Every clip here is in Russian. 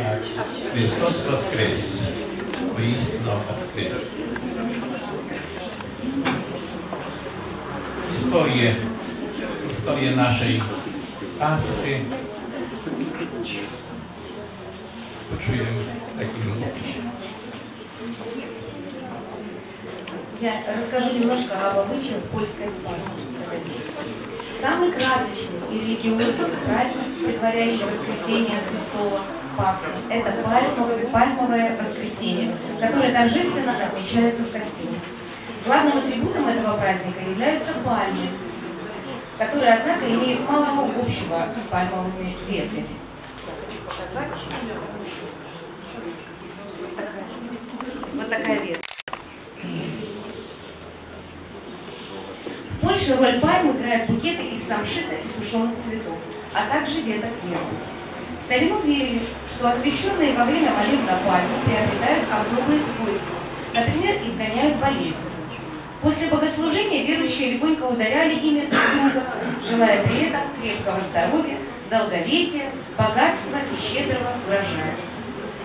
Так, Христос воскрес, воистину воскрес. Historię, historię naszej Paschy poczujemy w takim opisie. Я расскажу немножко об обычаях польской Пасхи. Самый красочный и религиозный праздник, предваряющий воскресение Христова Пасхи, это пальмовое, пальмовое воскресенье, которое торжественно отмечается в костюме. Главным атрибутом этого праздника являются пальмы, которые, однако, имеют мало общего с пальмовыми ветвями. В Польше роль пальмы играют букеты из самшита и сушеных цветов, а также веток веры. В старину верили, что освященные во время молитв на пальму приобретают особые свойства, например, изгоняют болезни. После богослужения верующие легонько ударяли ими друг друга, желая при этом крепкого здоровья, долголетия, богатства и щедрого урожая.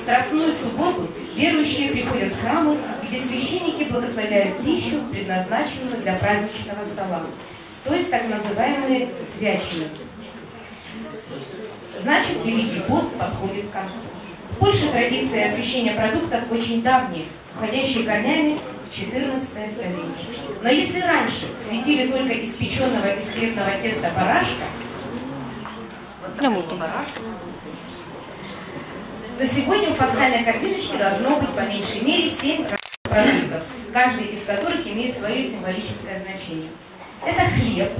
Страстную субботу верующие приходят в храмы, где священники благословляют пищу, предназначенную для праздничного стола, то есть так называемые свячины. Значит, Великий пост подходит к концу. В Польше традиция освящения продуктов очень давняя, уходящие корнями в 14 столетие. Но если раньше светили только испеченного из хлебного теста барашка, вот барашка, то сегодня в пасхальной корзиночке должно быть по меньшей мере 7 продуктов, каждый из которых имеет свое символическое значение. Это хлеб,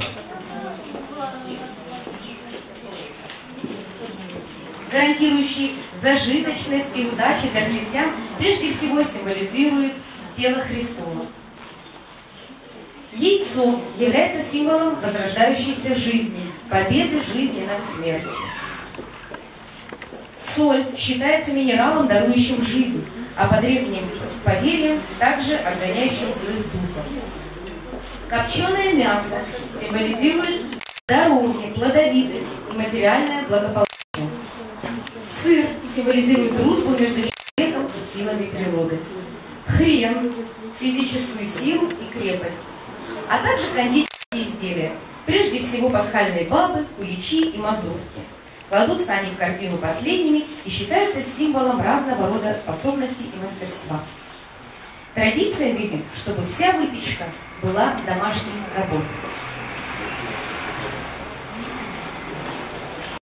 гарантирующий зажиточность и удачу для христиан, прежде всего символизирует тело Христова. Яйцо является символом возрождающейся жизни, победы жизни над смертью. Соль считается минералом, дарующим жизнь, а по древним поверьям также отгоняющим злых духов. Копченое мясо символизирует здоровье, плодовитость и материальное благополучие. Сыр символизирует дружбу между человеком и силами природы. Хрен – физическую силу и крепость. А также кондитерские изделия. Прежде всего пасхальные бабы, куличи и мазурки. Кладутся они в корзину последними и считаются символом разного рода способностей и мастерства. Традиция велит, чтобы вся выпечка была домашней работой.